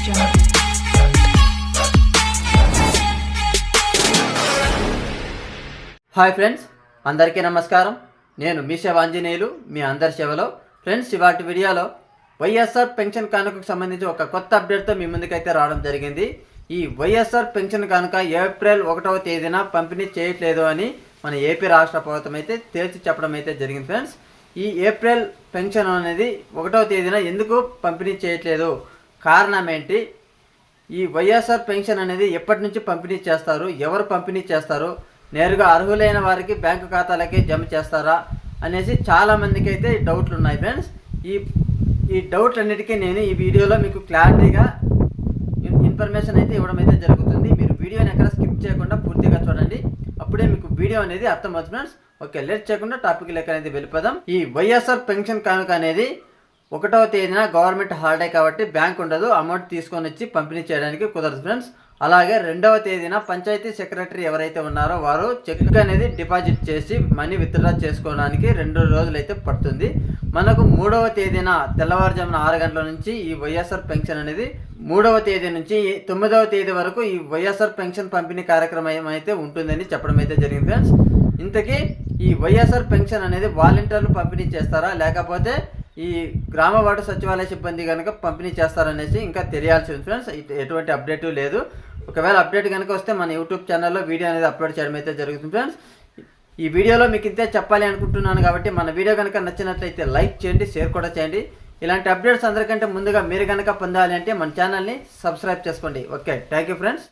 Hi friends అందరికీ నమస్కారం. నేను మీ సేవ ఆంజనేయులు మీ అందరి సేవలో ఫ్రెండ్స్ ఇవాటి వీడియోలో వైఎస్ఆర్ పెన్షన్ కానుకకు సంబంధించి ఒక కొత్త అప్డేట్తో మీ ముందుకైతే రావడం జరిగింది. ఈ వైఎస్ఆర్ పెన్షన్ కానుక ఏప్రిల్ ఒకటవ తేదీన పంపిణీ చేయట్లేదు అని మన ఏపీ రాష్ట్ర ప్రభుత్వం అయితే తేల్చి చెప్పడం అయితే జరిగింది ఫ్రెండ్స్. ఈ ఏప్రిల్ పెన్షన్ అనేది ఒకటవ తేదీన ఎందుకు పంపిణీ చేయట్లేదు? కారణం ఏంటి ఈ వైఎస్ఆర్ పెన్షన్ అనేది ఎప్పటి నుంచి పంపిణీ చేస్తారు? ఎవరు పంపిణీ చేస్తారు? నేరుగా అర్హులైన వారికి బ్యాంకు ఖాతాలకే జమ చేస్తారా? అనేసి చాలా మందికి అయితే డౌట్లు ఉన్నాయి ఫ్రెండ్స్. ఈ ఈ డౌట్లన్నిటికీ నేను ఈ వీడియోలో మీకు క్లారిటీగా ఇన్ఫర్మేషన్ అయితే ఇవ్వడం అయితే జరుగుతుంది. మీరు వీడియోని ఎక్కడ స్కిప్ చేయకుండా పూర్తిగా చూడండి. అప్పుడే మీకు వీడియో అనేది అర్థమవుతుంది ఫ్రెండ్స్. ఓకే లేట్ చేయకుండా టాపిక్ లెక్క అనేది వెళ్ళిపోదాం. ఈ వైఎస్ఆర్ పెన్షన్ కానుక అనేది ఒకటవ తేదీన గవర్నమెంట్ హాలిడే కాబట్టి బ్యాంక్ ఉండదు అమౌంట్ తీసుకొని వచ్చి పంపిణీ చేయడానికి కుదరదు ఫ్రెండ్స్. అలాగే రెండవ తేదీన పంచాయతీ సెక్రటరీ ఎవరైతే ఉన్నారో వారు చెక్ అనేది డిపాజిట్ చేసి మనీ విత్డ్రా చేసుకోవడానికి రెండు రోజులైతే పడుతుంది. మనకు మూడవ తేదీన తెల్లవారుజామున ఆరు గంటల నుంచి ఈ వైఎస్ఆర్ పెన్షన్ అనేది మూడవ తేదీ నుంచి తొమ్మిదవ తేదీ వరకు ఈ వైఎస్ఆర్ పెన్షన్ పంపిణీ కార్యక్రమం అయితే ఉంటుందని చెప్పడం అయితే జరిగింది ఫ్రెండ్స్. ఇంతకీ ఈ వైఎస్ఆర్ పెన్షన్ అనేది వాలంటీర్లు పంపిణీ చేస్తారా? లేకపోతే ఈ గ్రామ వార్డు సచివాలయ సిబ్బంది కనుక పంపిణీ చేస్తారనేసి ఇంకా తెలియాల్సి ఉంది ఫ్రెండ్స్. ఎటువంటి అప్డేట్ లేదు. ఒకవేళ అప్డేట్ కనుక వస్తే మన యూట్యూబ్ ఛానల్లో వీడియో అనేది అప్లోడ్ చేయడం అయితే జరుగుతుంది ఫ్రెండ్స్. ఈ వీడియోలో మీకు ఇంతే చెప్పాలి అనుకుంటున్నాను కాబట్టి మన వీడియో కనుక నచ్చినట్లయితే లైక్ చేయండి షేర్ కూడా చేయండి. ఇలాంటి అప్డేట్స్ అందరికంటే ముందుగా మీరు కనుక పొందాలి అంటే మన ఛానల్ని సబ్స్క్రైబ్ చేసుకోండి. Okay thank you friends.